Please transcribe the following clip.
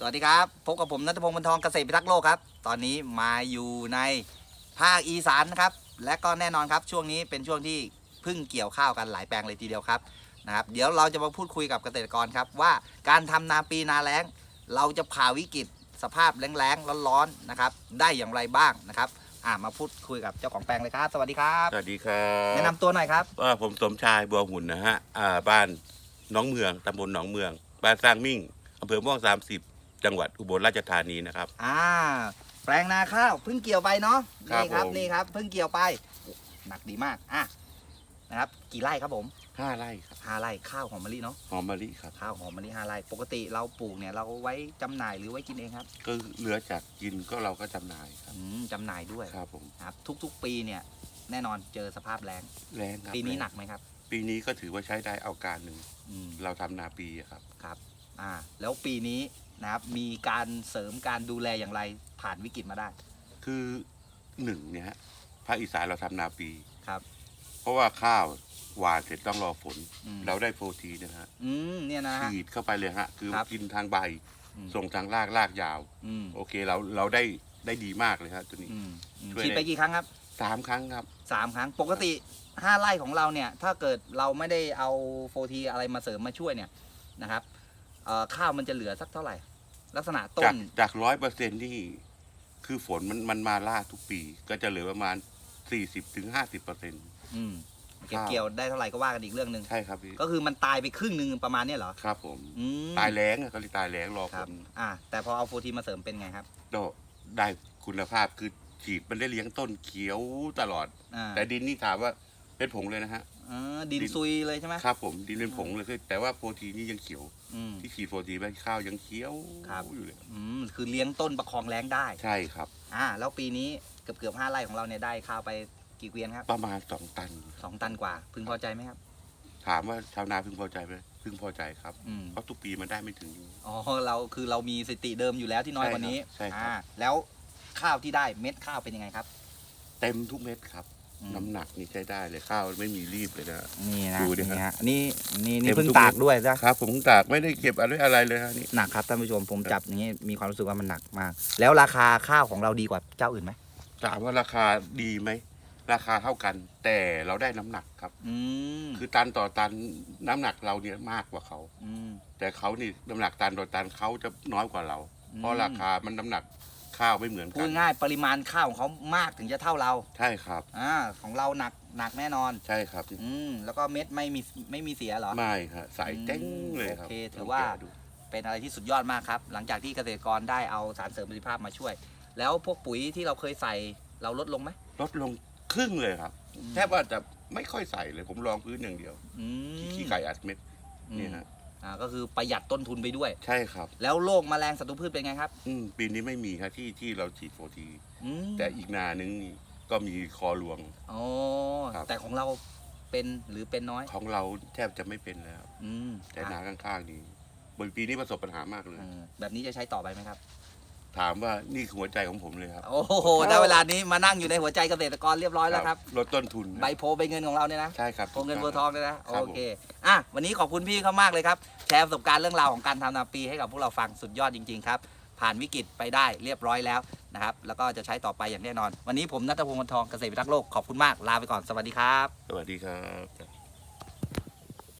สวัสดีครับ พบกับผมนัทพงศ์บรรทองเกษตรพิทักษ์โลกครับ ตอนนี้มาอยู่ในภาคอีสานนะครับ และก็แน่นอนครับช่วงนี้เป็นช่วงที่เพึ่งเกี่ยวข้าวกันหลายแปลงเลยทีเดียวครับนะครับ เดี๋ยวเราจะมาพูดคุยกับเกษตรกรครับ ว่าการทำนาปีนาแล้ง เราจะผ่าวิกฤตสภาพแล้งๆร้อนๆนะครับ ได้อย่างไรบ้างนะครับอ่ามาพูดคุยกับเจ้าของแปลงเลยครับ สวัสดีครับสวัสดีครับแนะนำตัวหน่อยครับว่าผมสมชายบัวหุ่นนะฮะอ่าบ้านหน้องเมืองตำบลหนองเมือง บ้านสร้างมิ่งอำเภอม่วงสามสิบ จังหวัดอุบลราชธานีนะครับ อ่า แปลงนาข้าวเพิ่งเกี่ยวไปเนาะครับนี่ครับผม นี่ครับเพิ่งเกี่ยวไปหนักดีมากอะนะครับกี่ไร่ครับผมห้าไร่ครับห้าไร่ข้าวหอมมะลิเนาะหอมมะลิครับ ข้าวหอมมะลิห้าไร่ปกติเราปลูกเนี่ยเราไว้จำหน่ายหรือไว้กินเองครับก็เหลือจากกินก็เราก็จำหน่ายครับ อืมจำหน่ายด้วยครับผมครับ ทุกๆปีเนี่ยแน่นอนเจอสภาพแรงแรงครับปีนี้แรงหนักไหมครับ ปีนี้ก็ถือว่าใช้ได้เอาการหนึ่ง อืมเราทำนาปีอะครับ ครับ อ่าแล้วปีนี้นะครับมีการเสริมการดูแลอย่างไรผ่านวิกฤตมาได้คือหนึ่งเนี่ยฮะภาคอีสานเราทำนาปี ครับ เพราะว่าข้าวหวานเสร็จต้องรอฝน อืม เราได้โปรตีนนะฮะอืมเนี่ยนะฮะ ฉีดเข้าไปเลยฮะ คือครับ กินทางใบ อืมส่งทางรากรากยาว อืมโอเคเราเราได้ได้ดีมากเลยครับตัวนี้ อืมอืมช่วยฉีดได้ไปกี่ครั้งครับสามครั้งครับ สามครั้งปกติห้าไร่ของเราเนี่ย ถ้าเกิดเราไม่ได้เอาโฟทีอะไรมาเสริมมาช่วยเนี่ยนะครับ เอ่อข้าวมันจะเหลือสักเท่าไหร่ ลักษณะต้จากน จากร้อยเปอร์เซ็นที่ คือฝนมันมันมาล่าทุกปี ก็จะเหลือประมาณสี่สิบถึงห้าสิบเปอร์เซ็นต์อืมเก็บข้าวเกี่ยวได้เท่าไหร่ก็ว่ากันอีกเรื่องหนึ่งใช่ครับพี่ก็คือมันตายไปครึ่งหนึ่งประมาณเนี้ยเหรอครับผม อืมตายแรงอะก็เลยตายแรงรอคฝรับ นอ่า แต่พอเอาโฟทีมาเสริมเป็นไงครับก็ได้คุณภาพคือฉีดมันได้เลี้ยงต้นเขียวตลอด อ่าแต่ดินนี่ถามว่าเป็นผงเลยนะฮะเออดินดิน ซุยเลยใช่ไหม ครับผมดินเป็นผงเลยคือแต่ว่าโปรตีนนี่ยังเขียว อืม ที่ฉีดโปรตีนไปข้าวยังเขียวครับ อยู่เลยอืมคือเลี้ยงต้นประคองแรงได้ ใช่ครับ อ่า แล้วปีนี้เกือบเกือบห้าไร่ของเราเนี่ยได้ข้าวไปกี่เกวียนครับประมาณสองตัน สองตันกว่า พึงพอใจไหมครับ ถามว่าชาวนาพึงพอใจไหมพึงพอใจครับ อืม เพราะทุกปีมันได้ไม่ถึง อ๋อ เราคือเรามีสถิติเดิมอยู่แล้วที่น้อยกว่านี้ใช่ครับใช่ครับ อ่าแล้วข้าวที่ได้เม็ดข้าวเป็นยังไงครับ เต็มทุกเม็ดครับอืม น้ำหนักนี่ใช้ได้เลยข้าวไม่มีรีบเลยนะ นี่นะดูดินี่ฮะฮะนี่นี่นี่เต็มเพิ่งทุก ตากเม็ดด้วยนะครับ ผมตากไม่ได้เก็บอะไรอะไรเลยฮะนี่หนักครับท่านผู้ชมผมครับจับอย่างนี้มีความรู้สึกว่ามันหนักมาก แล้วราคาข้าวของเราดีกว่าเจ้าอื่นไหมถามว่าราคาดีไหม ราคาเท่ากัน แต่เราได้น้ำหนักครับ อืมคือตันต่อตันน้ำหนักเราเนี่ยมากกว่าเขา อืม แต่เขานี่น้ำหนักตันต่อตันเขาจะน้อยกว่าเรา เพราะราคามันน้ำหนัก ข้าวไม่เหมือนพูกัดน ง่ายปริมาณข้าวของเขามากถึงจะเท่าเราใช่ครับ อ่าของเราหนักหนักแน่นอน ใช่ครับอืมแล้วก็เม็ดไม่มีไม่มีเสียเหรอ ไม่ครับใส่เต้งเลยครับโอเคถือว่า ลงแกะดูเป็นอะไรที่สุดยอดมากครับ หลังจากที่เกษตรกรได้เอาสารเสริมประสิทธิภาพมาช่วย แล้วพวกปุ๋ยที่เราเคยใส่เราลดลงไหม ลดลงครึ่งเลยครับ อืม แทบว่าจะไม่ค่อยใส่เลย ผมลองพื้นอย่างเดียว อืมขี้ไก่อัดเม็ดอืมนี่ฮะ อ่าก็คือประหยัดต้นทุนไปด้วย ใช่ครับ แล้วโรคแมลงศัตรูพืชเป็นไงครับอืมปีนี้ไม่มีครับที่ที่เราฉีดโฟที อืมแต่อีกนานึงนี่ก็มีคอหลวง อ๋อครับ แต่ของเราเป็นหรือเป็นน้อย ของเราแทบจะไม่เป็นแล้ว อืมแต่อะนาข้างๆนี่บนปีนี้ประสบปัญหามากเลย เออแบบนี้จะใช้ต่อไปไหมครับ ถามว่านี่คือหัวใจของผมเลยครับโอ้โหได้เวลานี้มานั่งอยู่ในหัวใจเกษตรกรเรียบร้อยแล้วครับ ลดต้นทุนนะใบโพใบเงินของเราเนี่ยนะใช่ครับโพเงินโพทองเลยนะครับโอเค อะ วันนี้ขอบคุณพี่เขามากเลยครับ แชร์ประสบการณ์เรื่องราวของการทำนาปีให้กับพวกเราฟังสุดยอดจริง ๆ ครับ ผ่านวิกฤตไปได้เรียบร้อยแล้วนะครับ แล้วก็จะใช้ต่อไปอย่างแน่นอน วันนี้ผมนัทพงศ์วรรณทองเกษตรพิทักษ์โลกขอบคุณมาก ลาไปก่อน สวัสดีครับ สวัสดีครับ